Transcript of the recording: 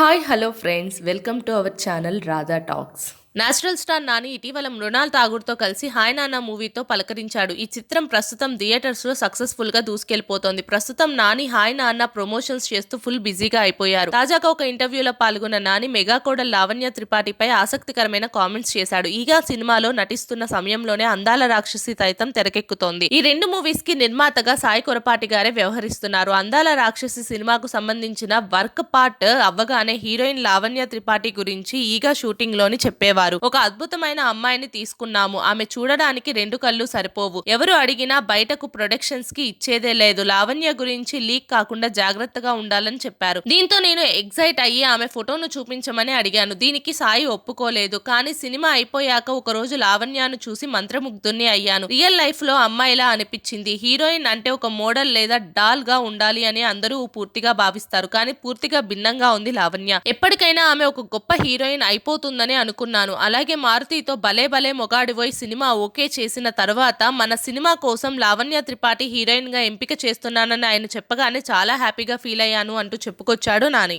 Hi, hello friends, welcome to our channel Radha Talks. Natural star Nani ఇటీవల మృణాల్ ఠాగూర్తో కలిసి hi నానా మూవీతో పలకరించాడు ఈ చిత్రం ప్రస్తుతం థియేటర్స్లో సక్సెస్ఫుల్గా దూసుకెళ్లిపోతోంది ప్రస్తుతం నాని హాయ్ నాన్న ప్రమోషన్స్ చేస్తూ ఫుల్ బిజీగా అయిపోయారు తాజాగా ఒక ఇంటర్వ్యూలో పాల్గొన్న నాని మెగాకోడ లావణ్య త్రిపాఠిపై ఆసక్తికరమైన కామెంట్స్ చేశాడు ఈగా సినిమాలో నటిస్తున్న సమయంలోనే అందాల రాక్షసి సైతం తెరకెక్కుతోంది ఈ రెండు మూవీస్ కి నిర్మాతగా సాయి కొరపాటి గారే వ్యవహరిస్తున్నారు అందాల రాక్షసి సినిమాకు సంబంధించిన వర్క్ పార్ట్ అవ్వగానే హీరోయిన్ లావణ్య త్రిపాఠి గురించి ఈగా షూటింగ్లోని చెప్పేవారు ఉండేవారు ఒక అద్భుతమైన అమ్మాయిని తీసుకున్నాము ఆమె చూడడానికి రెండు కళ్ళు సరిపోవు ఎవరు అడిగినా బయటకు ప్రొడక్షన్స్ కి ఇచ్చేదే లేదు లావణ్య గురించి లీక్ కాకుండా జాగ్రత్తగా ఉండాలని చెప్పారు దీంతో నేను ఎగ్జైట్ అయ్యి ఆమె ఫోటోను చూపించమని అడిగాను దీనికి సాయి ఒప్పుకోలేదు కానీ సినిమా అయిపోయాక ఒక రోజు లావణ్యను చూసి మంత్రముగ్ధుని అయ్యాను రియల్ లైఫ్ లో అమ్మాయిలా అనిపించింది హీరోయిన్ అంటే ఒక మోడల్ లేదా డాల్ గా ఉండాలి అని అందరూ పూర్తిగా భావిస్తారు కానీ పూర్తిగా భిన్నంగా ఉంది లావణ్య ఎప్పటికైనా ఆమె ఒక గొప్ప హీరోయిన్ అయిపోతుందని అనుకున్నాను చేశాను అలాగే మారుతితో భలే భలే మొగాడివోయ్ సినిమా ఓకే చేసిన తర్వాత మన సినిమా కోసం లావణ్య త్రిపాఠి హీరోయిన్గా ఎంపిక చేస్తున్నానని ఆయన చెప్పగానే చాలా హ్యాపీగా ఫీల్ అయ్యాను అంటూ చెప్పుకొచ్చాడు నాని